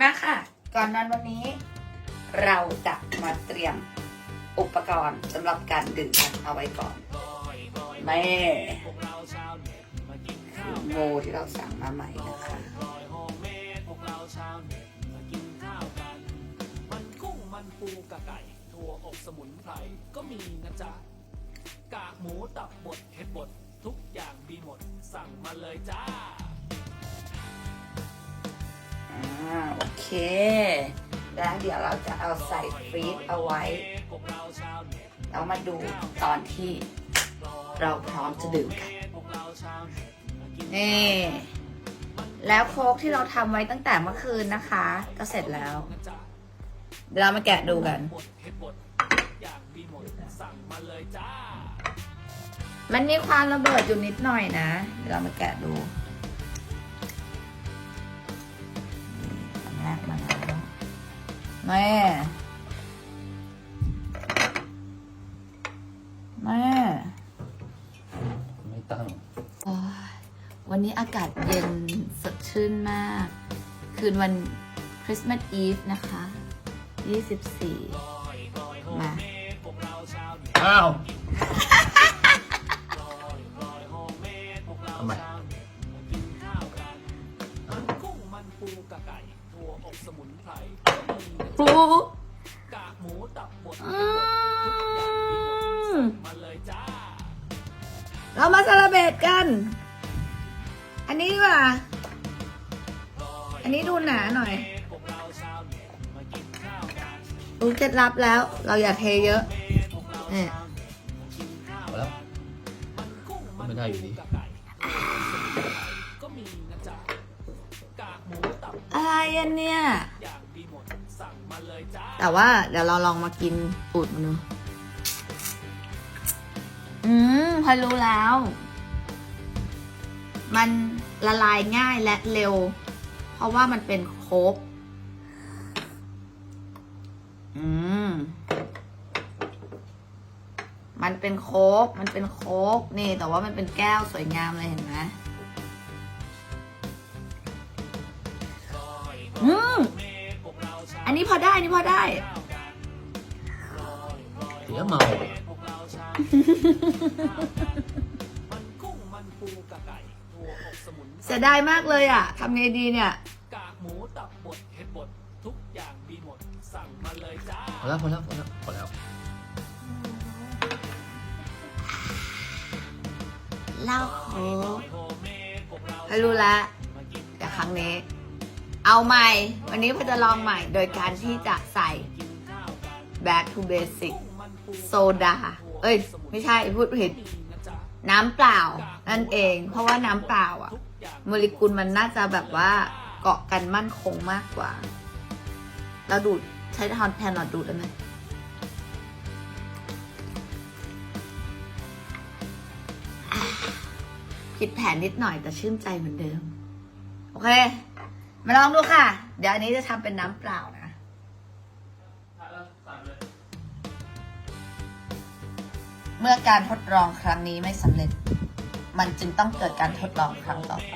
มาค่ะ ก่อนนอนวันนี้ เราจะมาเตรียมอุปกรณ์สำหรับการดื่มกันเอาไว้ก่อนแม่คือโมที่เราสั่งมาใหม่นะคะมันกุ้งมันปูกะไก่ถั่วอบสมุนไพรก็มีนะจ๊ะกากหมูตับบดเห็ดบดทุกอย่างมีหมด สั่งมาเลยจ้า เค แล้วเดี๋ยวเราจะเอาใส่ฟรีซเอาไว้แล้วมาดูตอนที่เราพร้อมจะดื่มกัน นี่ แล้วโค้กที่เราทำไว้ตั้งแต่เมื่อคืนนะคะ ก็เสร็จแล้วเดี๋ยวเรามาแกะดูกันบดเห็ดบดทุกอย่างมีหมดสั่งมาเลยจ้ามันมีความระเบิดอยู่นิดหน่อยนะเดี๋ยวเรามาแกะดู แม่แม่ไม่ตั้งโอ๊ยวันนี้อากาศเย็นสดชื่นมาก คืนวันคริสต์มาสอีฟนะคะ 24 มา อ้าวทำไมกุ้งมันปูกะไก่ถั่วอบ สมุนไพรปูกากหมูตับบดอืเห็ดบดทุกอย่างมีหมดมาเลยจ้า เรามาเซเลบตกัน อันนี้ดีกว่า อันนี้ดูหนาหน่อยรู้เคล็ดลับแล้ว เราอย่าเทเยอะเนี่ยพอแล้วไม่ได้อยู่ดี อะไรอันเนี่ย แต่ว่าเดี๋ยวเราลองมากินปูดมันดูอืมพอรู้แล้ว มันละลายง่ายและเร็ว เพราะว่ามันเป็นโค้กอืม มันเป็นโค้กมันเป็นโค้กนี่ แต่ว่ามันเป็นแก้วสวยงามเลยเห็นไหม อืมอันนี้พอได้อันนี้พอได้เดี๋ยวเมามันกุ้งมันปูกะไก่ถั่วอบสมุนไพรเสียดายมากเลยอะทำไงดีเนี่ยกากหมูตับบดเห็ดบดทุกอย่างมีหมดสั่งมาเลยจ้าพอแล้วพอแล้วพอแล้วพอแล้วเล่าโค้กไม่รู้ละแต่ครั้งนี้ เอาใหม่ วันนี้พอจะลองใหม่ โดยการที่จะใส่ back to basic โซดา เอ้ย ไม่ใช่พูดผิด น้ำเปล่า นั่นเอง เพราะว่าน้ำเปล่าอะโมเลกุลมันน่าจะแบบว่าเกาะกันมั่นคงมากกว่า เราดูดใช้ทอนแทนหลอดดูดได้ไหมผิดแผนนิดหน่อยแต่ชื่นใจเหมือนเดิม โอเค มาลองดูค่ะ เดี๋ยวอันนี้จะทำเป็นน้ำเปล่านะ เมื่อการทดลองครั้งนี้ไม่สำเร็จ มันจึงต้องเกิดการทดลองครั้งต่อไป